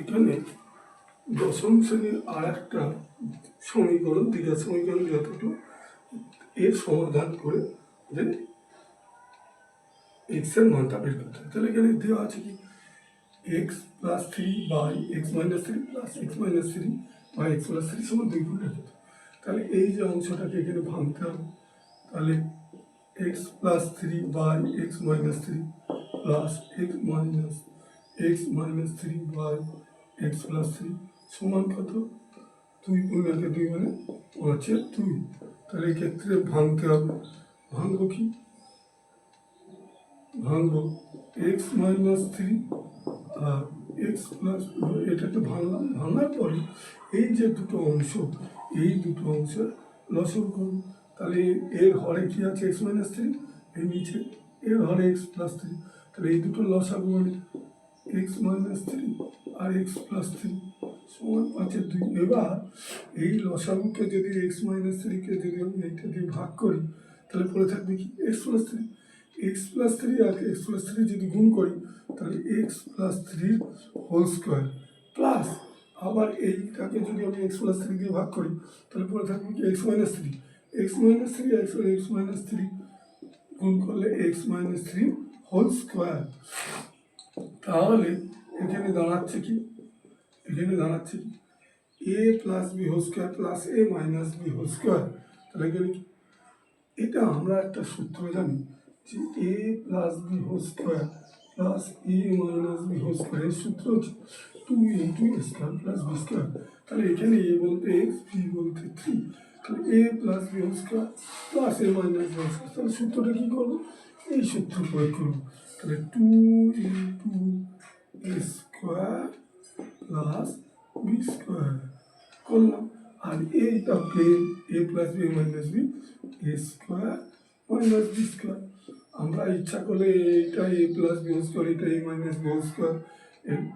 এখানে দশম শ্রেণির আর একটা সমীকরণ দ্বিঘাত সমীকরণ যতটুকু, এর সমাধান করে যে এক্সের মানটা বের করতে হবে। তাহলে এখানে দেওয়া আছে কি? X plus three by x minus three plus x minus three by x plus three সমান দুই গুণ তাহলে এই যে অংশটাকে এখানে ভাঙতে হবে, তাহলে x plus three by x minus three plus x minus x minus three by x plus three সমান কত? দুই পূর্ণাঙ্কে দুই মানে হচ্ছে দুই। তাহলে এক্ষেত্রে ভাঙতে হবে। ভাঙবো কি? ভাঙবো এক্স মাইনাস থ্রি আর এক্স প্লাস এটা তো ভাঙলাম, ভাঙার পরে এই যে দুটো অংশ, এই দুটো অংশের লসন করব তাহলে এর হরে কি আছে? এক্স মাইনাস থ্রি এই নিচে। এর হরে এক্স প্লাস থ্রি তাহলে এই দুটো লসাগু মানে এক্স মাইনাস থ্রি আর এক্স প্লাস থ্রি সমান পাঁচের দুই। এবার এই লসাগুকে যদি এক্স মাইনাস থ্রিকে যদি আমি এইটা দিয়ে ভাগ করি, তাহলে পড়ে থাকবে কি? X plus three x plus three আর এক্স প্লাস থ্রি যদি গুণ করি, তাহলে x plus three whole square plus আবার এইটাকে যদি আমি এক্স প্লাস থ্রি দিয়ে ভাগ করি, তাহলে পড়ে থাকবে কি? X minus three x minus three x x minus three গুণ করলে x minus three whole square তাহলে এখানে দাঁড়াচ্ছে কি? এখানে দাঁড়াচ্ছে কি? A plus b whole square plus a minus b whole square তাহলে এখানে কি? এটা আমরা একটা সূত্র জানি যে a plus b whole square plus a minus b whole square এর সূত্র হচ্ছে two into square plus b square তাহলে এখানে এ বলতে এক্স বি বলতে থ্রি তাহলে a plus b whole square plus a minus b whole square তাহলে সূত্রটা কী করব? এই সূত্র প্রয়োগ করব। তাহলে two into a square plus b square করলাম আর এইটা plain a plus b minus b a square minus b square আমরা ইচ্ছা করলে এইটা এ প্লাস বি স্কোয়ার এটা এ মাইনাস বি স্কোয়ার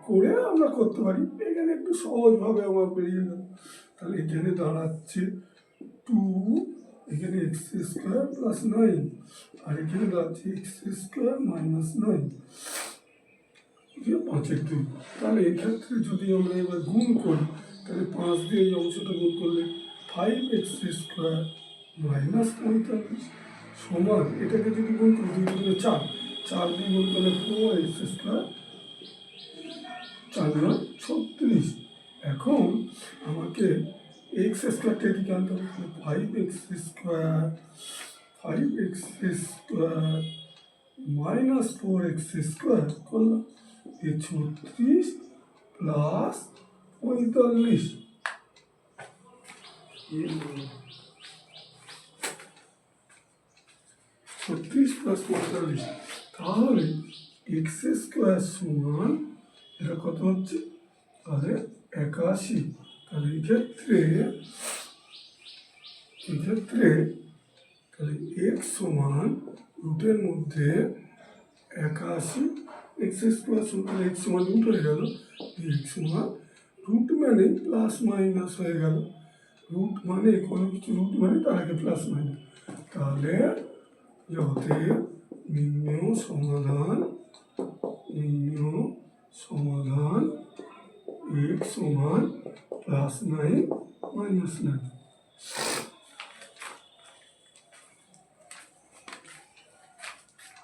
করে আমরা করতে পারি এখানে একটু সহজভাবে আমার বেরিয়ে গেল তাহলে এখানে দাঁড়াচ্ছে টু এখানে এক্স স্কোয়ার প্লাস নাইন আর এখানে দাঁড়াচ্ছে এক্স স্কোয়ার মাইনাস নাইন যে পাঁচের দুই তাহলে এক্ষেত্রে যদি আমরা এবার গুণ করি তাহলে পাঁচ দিয়ে এই অংশটা গুণ করলে ফাইভ এক্স স্কোয়ার মাইনাস পঁয়তাল্লিশ সমান এটাকে যদি গুণ করি দুই দুগুণে চার চার দিয়ে গুণ করলে ফোর এক্স স্কোয়ার চার ছত্রিশ এখন আমাকে এক্স স্কোয়ারটা এদিকে আনতে হবে five x square five x square minus four x square করলাম এ ছত্রিশ প্লাস পঁয়তাল্লিশ ছত্রিশ প্লাস পঁয়তাল্লিশ তাহলে এক্স স্কোয়ার সমান, এটা কত হচ্ছে? তাহলে একাশি। তাহলে এক্ষেত্রে এক্ষেত্রে তাহলে এক্স সমান রুটের মধ্যে একাশি এক্স স্কোয়ার সমান এক্স সমান রুট হয়ে গেল এক্স সমান রুট মানে প্লাস মাইনাস হয়ে গেল। রুট মানে কোনো কিছু রুট মানে তার আগে প্লাস মাইনাস তাহলে অতএব নির্ণয় সমাধান নির্ণয় সমাধান এক্স সমান প্লাস নাইন মাইনাস নাইন